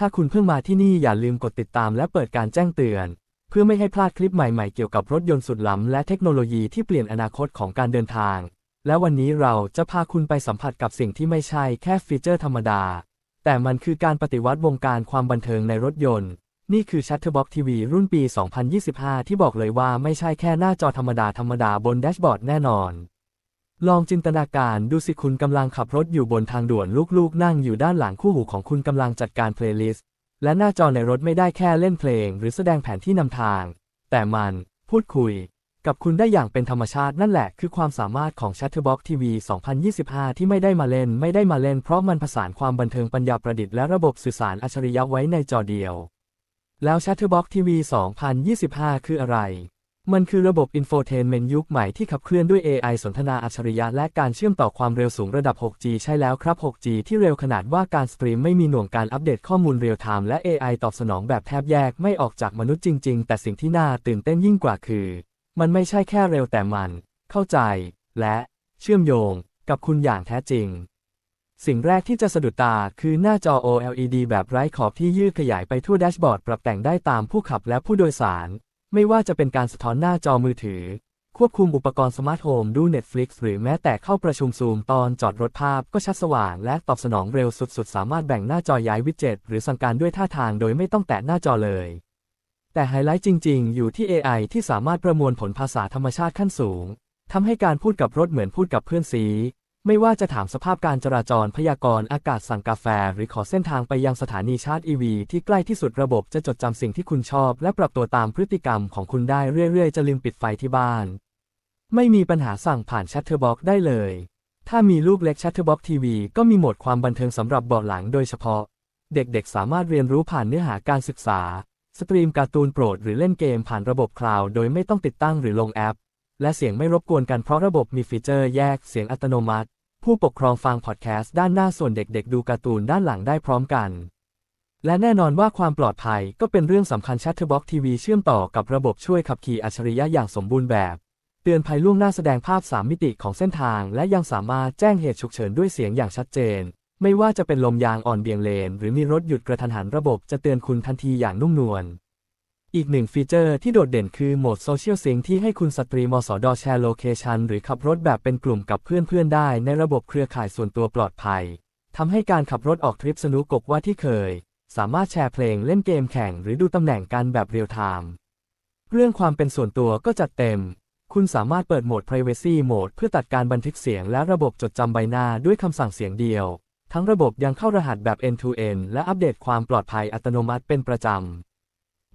ถ้าคุณเพิ่งมาที่นี่อย่าลืมกดติดตามและเปิดการแจ้งเตือน เพื่อไม่ให้พลาดคลิปใหม่ๆเกี่ยวกับรถยนต์สุดล้ำและเทคโนโลยีที่เปลี่ยนอนาคตของการเดินทาง และวันนี้เราจะพาคุณไปสัมผัสกับสิ่งที่ไม่ใช่แค่ฟีเจอร์ธรรมดา แต่มันคือการปฏิวัติวงการความบันเทิงในรถยนต์ นี่คือ Chatterbox TV รุ่นปี 2025 ที่บอกเลยว่าไม่ใช่แค่หน้าจอธรรมดาธรรมดาบนแดชบอร์ดแน่นอน ลองจินตนาการดูสิคุณกำลังขับรถอยู่บนทางด่วนลูกๆ นั่งอยู่ด้านหลังคู่หูของคุณกำลังจัดการเพลย์ลิสต์และหน้าจอในรถไม่ได้แค่เล่นเพลง หรือแสดงแผนที่นำทาง แต่มันพูดคุย กับคุณได้อย่างเป็นธรรมชาตินั่นแหละ คือความสามารถของ Chatterbox TV 2025 ที่ไม่ได้มาเล่นไม่ได้มาเล่น เพราะมันผสานความบันเทิงปัญญาประดิษฐ์และระบบสื่อสารอัจฉริยะไว้ในจอเดียว แล้ว Chatterbox TV 2025 คืออะไร มันคือระบบอินโฟเทนเมนต์ยุคใหม่ที่ขับเคลื่อนด้วย AI สนทนาอัจฉริยะและการเชื่อมต่อความเร็วสูงระดับ 6G ใช่แล้วครับ 6G ที่เร็วขนาดว่าการสตรีมไม่มีหน่วงการอัปเดตข้อมูลเรียลไทม์และ AI ตอบสนองแบบแทบแยกไม่ออกจากมนุษย์จริง ๆ แต่สิ่งที่น่าตื่นเต้นยิ่งกว่าคือ มันไม่ใช่แค่เร็วแต่มัน เข้าใจ และเชื่อมโยง กับคุณอย่างแท้จริงสิ่งแรกที่จะสะดุดตาคือหน้าจอ OLED แบบไร้ขอบที่ยืดขยายไปทั่วแดชบอร์ดปรับแต่งได้ตามผู้ขับและผู้โดยสาร ไม่ว่าจะเป็นการสะท้อนหน้าจอมือถือ ควบคุมอุปกรณ์สมาร์ทโฮมดู Netflix หรือแม้แต่เข้าประชุมซูมตอนจอดรถภาพก็ชัดสว่างและตอบสนองเร็วสุดๆ สามารถแบ่งหน้าจอย้ายวิดเจ็ตหรือสั่งการด้วยท่าทางโดยไม่ต้องแตะหน้าจอเลย แต่ไฮไลท์จริง ๆ อยู่ที่ AI ที่สามารถประมวลผลภาษาธรรมชาติขั้นสูงทำให้การพูดกับรถเหมือนพูดกับเพื่อนซี ไม่ว่าจะถามสภาพการจราจรพยากรณ์อากาศสั่งกาแฟ หรือขอเส้นทางไปยังสถานีชาร์จ EV ที่ใกล้ที่สุดระบบจะจดจำสิ่งที่คุณชอบ และปรับตัวตามพฤติกรรมของคุณได้เรื่อยๆ จะลืมปิดไฟที่บ้าน ไม่มีปัญหาสั่งผ่าน Chatterbox ได้เลย ถ้ามีลูกเล็ก Chatterbox TV ก็มีโหมดความบันเทิงสำหรับเบาะหลังโดยเฉพาะ เด็กๆ สามารถเรียนรู้ผ่านเนื้อหาการศึกษา สตรีมการ์ตูนโปรด หรือเล่นเกมผ่านระบบคลาวด์โดยไม่ต้องติดตั้งหรือลงแอป และเสียงไม่รบกวนกันเพราะระบบมีฟีเจอร์แยกเสียงอัตโนมัติ ผู้ปกครองฟังพอดแคสต์ด้านหน้าส่วนเด็กๆ ดูการ์ตูนด้านหลังได้พร้อมกัน และแน่นอนว่าความปลอดภัยก็เป็นเรื่องสำคัญ Chatterbox TV เชื่อมต่อกับระบบช่วยขับขี่อัจฉริยะอย่างสมบูรณ์แบบ เตือนภัยล่วงหน้าแสดงภาพ 3 มิติของเส้นทาง และยังสามารถแจ้งเหตุฉุกเฉินด้วยเสียงอย่างชัดเจน ไม่ว่าจะเป็นลมยางอ่อนเบี่ยงเลน หรือมีรถหยุดกระทันหันระบบจะเตือนคุณทันทีอย่างนุ่มนวล อีกหนึ่งฟีเจอร์ที่โดดเด่นคือโหมดโซเชียลซิงที่ให้คุณสตรีมสดแชร์โลเคชันหรือขับรถแบบเป็นกลุ่มกับเพื่อนๆ ได้ในระบบเครือข่ายส่วนตัวปลอดภัยทำให้การขับรถออกทริปสนุกกว่าที่เคย สามารถแชร์เพลงเล่นเกมแข่งหรือดูตำแหน่งกันแบบเรียลไทม์เรื่องความเป็นส่วนตัวก็จัดเต็ม คุณสามารถเปิดโหมด Privacy Mode เพื่อตัดการบันทึกเสียงและระบบจดจำใบหน้าด้วยคำสั่งเสียงเดียว ทั้งระบบยังเข้ารหัสแบบ end-to-end และอัปเดตความปลอดภัยอัตโนมัติเป็นประจำ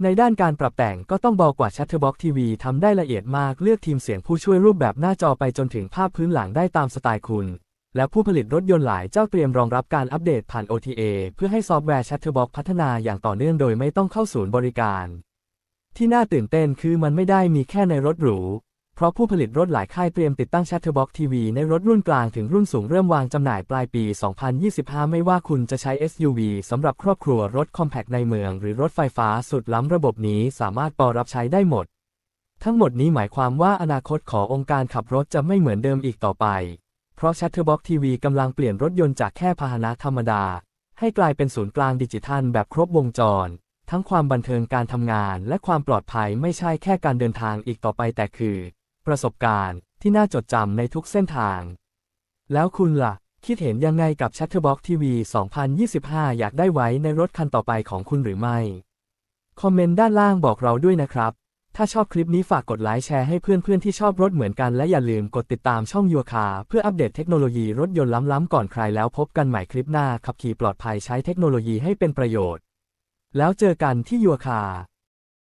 ในด้านการปรับแต่งก็ต้องบอกว่า Chatterbox TV ทำได้ละเอียดมากเลือกทีมเสียงผู้ช่วยรูปแบบหน้าจอไปจนถึงภาพพื้นหลังได้ตามสไตล์คุณ และผู้ผลิตรถยนต์หลายเจ้าเตรียมรองรับการอัปเดตผ่าน OTA เพื่อให้ซอฟต์แวร์ Chatterbox พัฒนาอย่างต่อเนื่องโดยไม่ต้องเข้าศูนย์บริการ ที่น่าตื่นเต้นคือมันไม่ได้มีแค่ในรถหรู เพราะผู้ผลิตรถหลายค่ายเตรียมติดตั้ง Chatterbox TV ในรถรุ่นกลางถึงรุ่นสูงเริ่มวางจำหน่ายปลายปี 2025 ไม่ว่าคุณจะใช้ SUV สำหรับครอบครัวรถคอมแพคในเมือง หรือรถไฟฟ้าสุดล้ำระบบนี้สามารถปอรับใช้ได้หมด ทั้งหมดนี้หมายความว่าอนาคตขององค์การขับรถจะไม่เหมือนเดิมอีกต่อไป เพราะ Chatterbox TV กำลังเปลี่ยนรถยนต์จากแค่พาหนะธรรมดา ให้กลายเป็นศูนย์กลางดิจิทัลแบบครบวงจร ทั้งความบันเทิงการทำงาน และความปลอดภัยไม่ใช่แค่การเดินทางอีกต่อไปแต่คือ ประสบการณ์ที่น่าจดจำในทุกเส้นทาง แล้วคุณล่ะ คิดเห็นยังไงกับ Chatterbox TV 2025 อยากได้ไว้ในรถคันต่อไปของคุณหรือไม่ คอมเมนต์ด้านล่างบอกเราด้วยนะครับ ถ้าชอบคลิปนี้ฝากกดไลค์แชร์ให้เพื่อนๆที่ชอบรถเหมือนกันและอย่าลืมกดติดตามช่องยัวคาเพื่ออัปเดตเทคโนโลยีรถยนต์ล้ำๆก่อนใครแล้วพบกันใหม่คลิปหน้าขับขี่ปลอดภัยใช้เทคโนโลยีให้เป็นประโยชน์ แล้วเจอกันที่ยัวคา